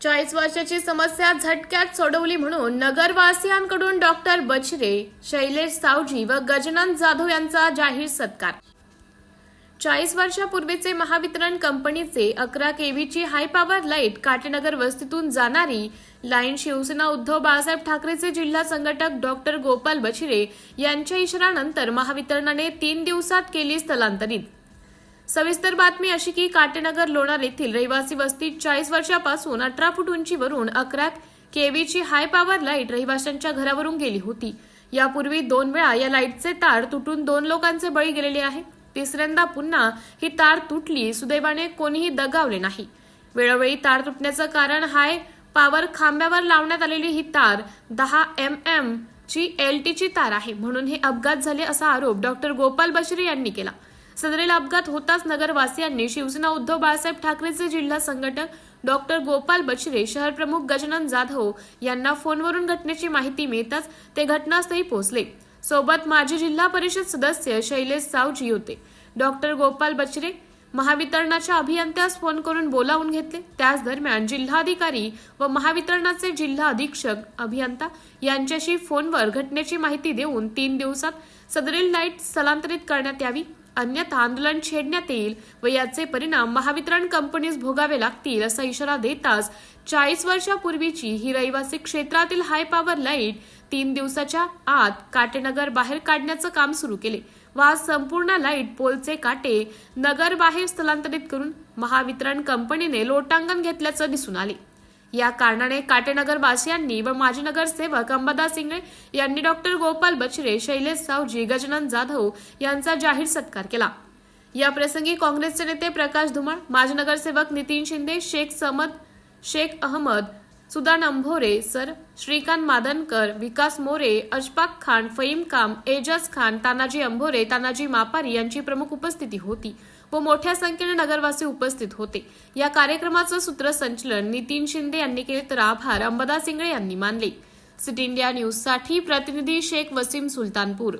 चाळीस वर्षाची समस्या झटक्यात सोडवली म्हणून नगरवासियांकडून डॉक्टर बचरे शैलेश सावजी व गजानन जाधव यांचा जाहीर सत्कार. चाळीस वर्षापूर्वीचे महावितरण कंपनीचे अकरा केव्हीची हाय पॉवर लाइट काटेनगर वस्तीतून जाणारी लाईन शिवसेना उद्धव बाळासाहेब ठाकरेचे जिल्हा संघटक डॉक्टर गोपाल बछिरे यांच्या इशारानंतर महावितरणाने तीन दिवसात केली स्थलांतरित. सविस्तर बातमी अशी की काटेनगर लोणार येथील रहिवासी वस्तीत चाळीस वर्षापासून अठरा फूट उंचीवरून अकरा केव्हीची हाय पॉवर लाइट रहिवाशांच्या घरावरून गेली होती. यापूर्वी दोन वेळा या लाईटचे तार तुटून दोन लोकांचे बळी गेलेले आहे. तिसऱ्यांदा पुन्हा ही तार तुटली सुदैवाने कोणीही दगावले नाही. वेळोवेळी तार तुटण्याचं कारण हाय पॉवर खांब्यावर लावण्यात आलेली ही तार दहा एम एम ची एल ची तार आहे. म्हणून हे अपघात झाले असा आरोप डॉक्टर गोपाल बशिरे यांनी केला. सदरेल अपघात होताच नगरवासियांनी शिवसेना उद्धव बाळासाहेब ठाकरेचे जिल्हा संघटक डॉक्टर गोपाल बछरे शहर प्रमुख गजानन जाधव यांना फोनवरून घटनेची माहिती मिळताच ते घटनास्थळी पोहोचले. सोबत माजी जिल्हा परिषद सदस्य शैलेश सावजी होते. डॉक्टर गोपाल बछरे महावितरणाच्या अभियंत्यास फोन करून बोलावून घेतले. त्याच दरम्यान जिल्हाधिकारी व महावितरणाचे जिल्हा अधीक्षक अभियंता यांच्याशी फोनवर घटनेची माहिती देऊन तीन दिवसात सदरील लाइट स्थलांतरित करण्यात यावी. अन्यथा आंदोलन छेडण्यात येईल व याचे परिणाम महावितरण कंपनीस भोगावे लागतील असा इशारा देताच चाळीस वर्षापूर्वीची ही रहिवासी क्षेत्रातील हाय पॉवर लाइट तीन दिवसाच्या आत काटेनगर बाहेर काढण्याचं काम सुरू केले व आज संपूर्ण लाइट पोलचे काटे नगर बाहेर स्थलांतरित करून महावितरण कंपनीने लोटांगण घेतल्याचं दिसून आले. या कारणाने काटेनगर वासियांनी व माजी नगरसेवक अंबादास इंगळे यांनी डॉक्टर गोपाल बछरे शैलेश सावजी गजानन जाधव यांचा जाहीर सत्कार केला. या प्रसंगी काँग्रेसचे नेते प्रकाश धुमाळ माजी नगरसेवक नितीन शिंदे शेख समद शेख अहमद सुदान अंभोरे सर श्रीकांत मादनकर विकास मोरे अशफाक खान फईम काम एजाज खान तानाजी अंभोरे तानाजी मापारी यांची प्रमुख उपस्थिती होती व मोठ्या संख्येने नगरवासी उपस्थित होते. या कार्यक्रमाचं सूत्रसंचलन नितीन शिंदे यांनी केले तर आभार अंबदा इंगळे यांनी मानले. सिटी इंडिया न्यूजसाठी प्रतिनिधी शेख वसीम सुलतानपूर.